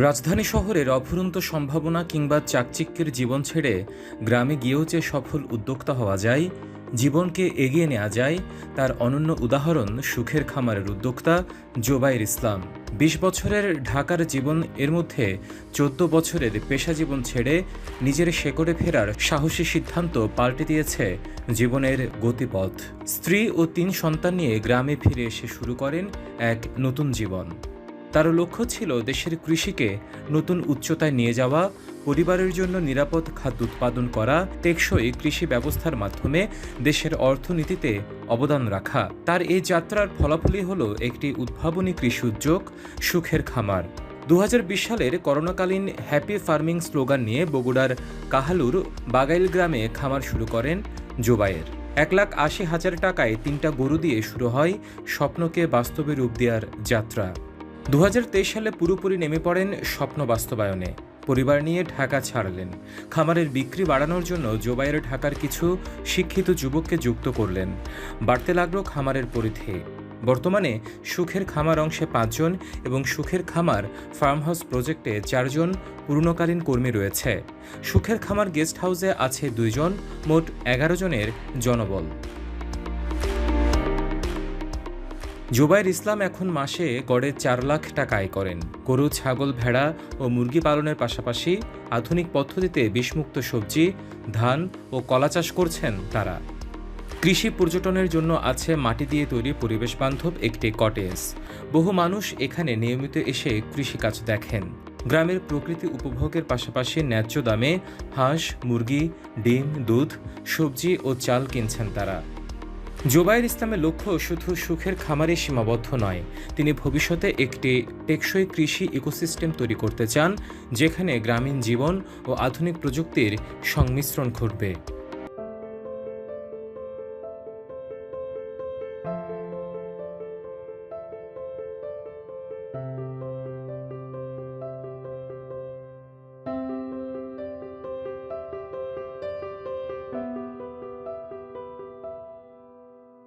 রাজধানী শহরের অফুরন্ত সম্ভাবনা কিংবা চাকচিক্যের জীবন ছেড়ে গ্রামে গিয়েও যে সফল উদ্যোক্তা হওয়া যায়, জীবনকে এগিয়ে নেওয়া যায়, তার অনন্য উদাহরণ সুখের খামারের উদ্যোক্তা জোবাইর ইসলাম। বিশ বছরের ঢাকার জীবন এর মধ্যে চোদ্দ বছরের পেশা জীবন ছেড়ে নিজের শেকড়ে ফেরার সাহসী সিদ্ধান্ত পাল্টে দিয়েছে জীবনের গতিপথ। স্ত্রী ও তিন সন্তান নিয়ে গ্রামে ফিরে এসে শুরু করেন এক নতুন জীবন। তার লক্ষ্য ছিল দেশের কৃষিকে নতুন উচ্চতায় নিয়ে যাওয়া, পরিবারের জন্য নিরাপদ খাদ্য উৎপাদন করা, টেকসই কৃষি ব্যবস্থার মাধ্যমে দেশের অর্থনীতিতে অবদান রাখা। তার এই যাত্রার ফলাফলই হল একটি উদ্ভাবনী কৃষি উদ্যোগ, সুখের খামার। দু হাজার বিশ সালের করোনাকালীন হ্যাপি ফার্মিং স্লোগান নিয়ে বগুড়ার কাহালুর বাগাইল গ্রামে খামার শুরু করেন জোবায়ের। এক লাখ আশি হাজার টাকায় তিনটা গরু দিয়ে শুরু হয় স্বপ্নকে বাস্তবে রূপ দেওয়ার যাত্রা। দু হাজার তেইশ সালে পুরোপুরি নেমে পড়েন স্বপ্ন বাস্তবায়নে। পরিবার নিয়ে ঢাকা ছাড়লেন। খামারের বিক্রি বাড়ানোর জন্য জোবাইয়ের ঢাকার কিছু শিক্ষিত যুবককে যুক্ত করলেন। বাড়তে লাগল খামারের পরিধি। বর্তমানে সুখের খামার অংশে পাঁচজন এবং সুখের খামার ফার্ম হাউস প্রজেক্টে চারজন পূর্ণকালীন কর্মী রয়েছে। সুখের খামার গেস্ট হাউসে আছে দুইজন, মোট এগারো জনের জনবল। জুবাইর ইসলাম এখন মাসে গড়ে চার লাখ টাকা আয় করেন। গরু, ছাগল, ভেড়া ও মুরগি পালনের পাশাপাশি আধুনিক পদ্ধতিতে বিষমুক্ত সবজি, ধান ও কলা চাষ করছেন তারা। কৃষি পর্যটনের জন্য আছে মাটি দিয়ে তৈরি পরিবেশ বান্ধব একটি কটেজ। বহু মানুষ এখানে নিয়মিত এসে কৃষিকাজ দেখেন। গ্রামের প্রকৃতি উপভোগের পাশাপাশি ন্যায্য দামে হাঁস, মুরগি, ডিম, দুধ, সবজি ও চাল কিনছেন তারা। জোবাইর ইসলামের লক্ষ্য শুধু সুখের খামারে সীমাবদ্ধ নয়, তিনি ভবিষ্যতে একটি টেকসই কৃষি ইকোসিস্টেম তৈরি করতে চান, যেখানে গ্রামীণ জীবন ও আধুনিক প্রযুক্তির সংমিশ্রণ ঘটবে।